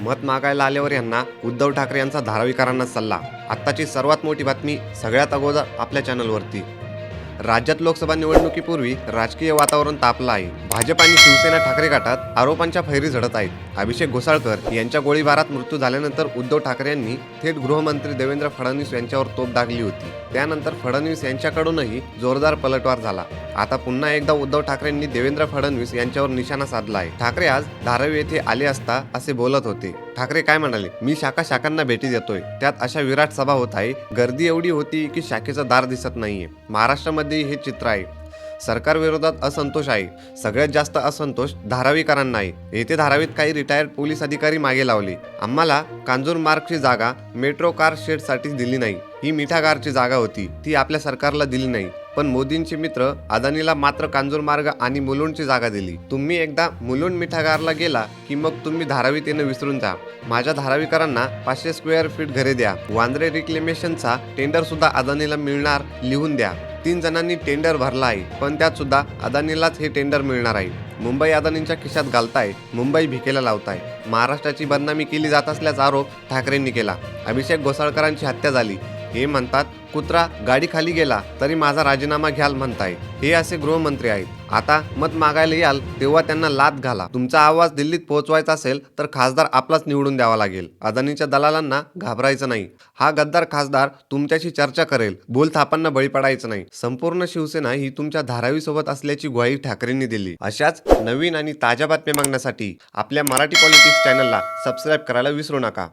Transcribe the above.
मत मागायला आल्यावर यांना उद्धव ठाकरे यांचा धारावीकरांना सल्ला. आत्ताची सर्वात मोठी बातमी सगळ्यात अगोदर आपल्या चॅनलवरती राज्यात लोकसभा निवडणुकीपूर्वी राजकीय वातावरण तापलं आहे. भाजप आणि शिवसेना ठाकरे गटात आरोपांच्या फैरी झडत आहेत. अभिषेक घोसाळकर यांच्या गोळीबारात मृत्यू झाल्यानंतर उद्धव ठाकरे यांनी थेट गृहमंत्री देवेंद्र फडणवीस यांच्यावर तोप दागली होती. त्यानंतर फडणवीस यांच्याकडूनही जोरदार पलटवार झाला. आता पुन्हा एकदा उद्धव ठाकरेंनी देवेंद्र फडणवीस यांच्यावर निशाणा साधला आहे. ठाकरे आज धारावी येथे आले असता असे बोलत होते. ठाकरे काय म्हणाले? मी शाखा शाखांना भेटी देतोय. त्यात अशा विराट सभा होत आहे. गर्दी एवढी होती की शाखेचं दार दिसत नाहीये. महाराष्ट्रामध्ये हे चित्र आहे. सरकार विरोधात असंतोष आहे. सगळ्यात जास्त असंतोष धारावीकरांना आहे येथे धारावीत काही रिटायर्ड पोलीस अधिकारी मागे लावले. आम्हाला कांजूर मार्गची जागा मेट्रो कार शेडसाठी दिली नाही. ही मिठागारची जागा होती. ती आपल्या सरकारला दिली नाही. पण मोदींचे मित्र अदानीला मात्र कांजूर मार्ग आणि मुलुंडची जागा दिली. तुम्ही एकदा मुलुंड मिठागारला गेला की मग तुम्ही धारावीत येणं विसरून जा. माझ्या धारावीकरांना पाचशे स्क्वेअर फीट घरे द्या. वांद्रे रिक्लेमेशनचा टेंडर सुद्धा अदानीला मिळणार लिहून द्या. तीन जणांनी टेंडर भरला आहे पण त्यात सुद्धा अदानीलाच हे टेंडर मिळणार आहे. मुंबई अदानींच्या खिशात घालताय मुंबई भिकेला लावताय. महाराष्ट्राची बदनामी केली जात असल्याचा आरोप ठाकरेंनी केला. अभिषेक घोसाळकरांची हत्या झाली. हे म्हणतात कुत्रा गाडी खाली गेला तरी माझा राजीनामा घ्याल म्हणताय. हे असे गृहमंत्री आहेत. आता मत मागायला याल तेव्हा त्यांना लात घाला. तुमचा आवाज दिल्लीत पोहोचवायचा असेल तर खासदार आपलाच निवडून द्यावा लागेल. अदानीच्या दलालांना घाबरायचं नाही. हा गद्दार खासदार तुमच्याशी चर्चा करेल बोल थापांना बळी पडायचं नाही. संपूर्ण शिवसेना ही तुमच्या धारावी सोबत असल्याची ग्वाही ठाकरेंनी दिली. अशाच नवीन आणि ताज्या बातम्या मागण्यासाठी आपल्या मराठी पॉलिटिक्स चॅनलला सबस्क्राईब करायला विसरू नका.